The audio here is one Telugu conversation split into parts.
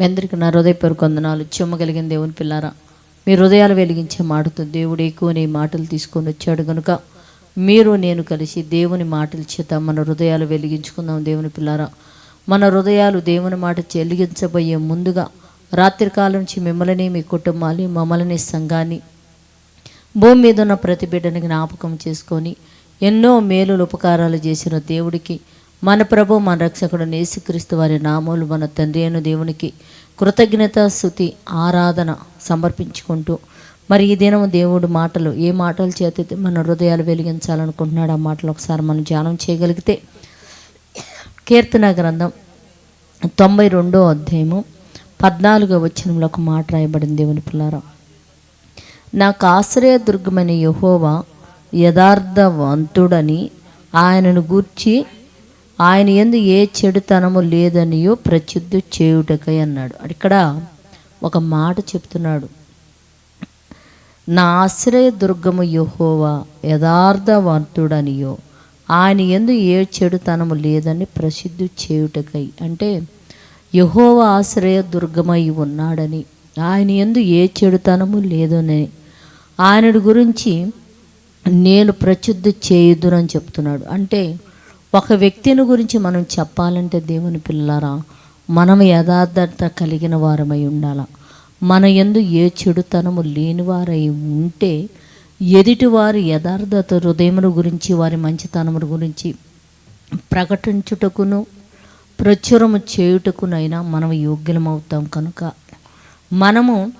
మీ అందరికీ నా హృదయపూర్వక వందనాలు. చెమ్మ కలిగిన దేవుని పిల్లారా మీ హృదయాలు వెలిగించే మాటతో దేవుడు ఎక్కువ నీ మాటలు తీసుకొని వచ్చాడు కనుక మీరు నేను కలిసి దేవుని మాటల చేత మన హృదయాలు వెలిగించుకుందాం దేవుని పిల్లారా. మన హృదయాలు దేవుని మాట చెలిగించబోయే ముందుగా రాత్రికాలం నుంచి మిమ్మల్ని మీ కుటుంబాన్ని మమ్మల్ని సంఘాన్ని భూమి మీద ఉన్న ప్రతి బిడ్డని జ్ఞాపకం చేసుకొని ఎన్నో మేలులు ఉపకారాలు చేసిన దేవుడికి మన ప్రభు మన రక్షకుడు నేసుక్రీస్తు వారి నామూలు మన తండ్రి అయిన దేవునికి కృతజ్ఞత స్థుతి ఆరాధన సమర్పించుకుంటూ మరి ఈ దినం దేవుడు మాటలు ఏ మాటలు చేత మన హృదయాలు వెలిగించాలనుకుంటున్నాడు ఆ మాటలు ఒకసారి మనం ధ్యానం చేయగలిగితే కీర్తన గ్రంథం తొంభై రెండో అధ్యాయము పద్నాలుగో వచనంలో ఒక మాట రాయబడింది దేవుని పిల్లారా. నాకు ఆశ్రయ దుర్గమైన యహోవా యథార్థవంతుడని ఆయనను గూర్చి ఆయన ఎందు ఏ చెడుతనము లేదనియో ప్రసిద్ధి చేయుటకై అన్నాడు. ఇక్కడ ఒక మాట చెప్తున్నాడు. నా ఆశ్రయ దుర్గము యహోవా యథార్థవంతుడనియో. ఆయన ఎందు ఏ చెడుతనము లేదని ప్రసిద్ధి చేయుటకై. అంటే యహోవ ఆశ్రయ దుర్గమై ఉన్నాడని ఆయన ఎందు ఏ చెడుతనము లేదని ఆయన గురించి నేను ప్రసిద్ధి చేయుదునని చెప్తున్నాడు. అంటే ఒక వ్యక్తిని గురించి మనం చెప్పాలంటే దేవుని పిల్లరా మనం యథార్థత కలిగిన వారమై ఉండాల? మన ఎందు ఏ చెడుతనము లేనివారై ఉంటే ఎదుటివారి యథార్థత హృదయముల గురించి వారి మంచితనముల గురించి ప్రకటించుటకును ప్రచురము చేయుటకునైనా మనం యోగ్యమవుతాం కనుక. మనము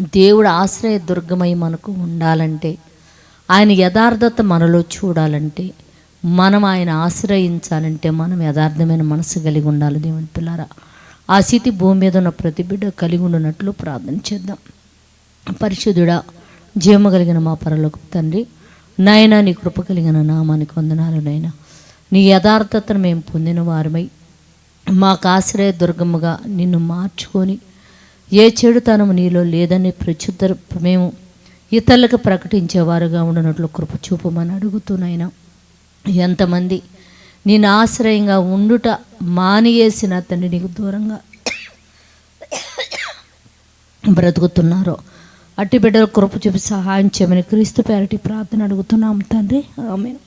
దేవుడు ఆశ్రయ దుర్గమై మనకు ఉండాలంటే ఆయన యథార్థత మనలో చూడాలంటే మనం ఆయన ఆశ్రయించాలంటే మనం యథార్థమైన మనసు కలిగి ఉండాలి దేవుని పిల్లారా. ఆ స్థితి భూమి మీద ఉన్న ప్రతి బిడ్డ కలిగి ఉండినట్లు ప్రార్థన చేద్దాం. పరిశుద్ధుడా జీవము కలిగిన మా పరలోకి తండ్రి నాయనా నీ కృప కలిగిన నామానికి వందనాలు నైనా నీ యథార్థతను మేము పొందిన వారమై మాకు ఆశ్రయ దుర్గముగా నిన్ను మార్చుకొని ఏ చెడుతనము నీలో లేదని ప్రచుద్ధ మేము ఇతరులకు ప్రకటించేవారుగా ఉండనట్లు కృప చూపమని అడుగుతున్నాయినా ఎంతమంది నేను ఆశ్రయంగా ఉండుట మానియేసిన తండ్రి నీకు దూరంగా బ్రతుకుతున్నారో. అట్టి బిడ్డలు కృప చూపి సహాయం చేయమని క్రీస్తు పేరటి ప్రార్థన అడుగుతున్నాం తండ్రి. ఆమెను.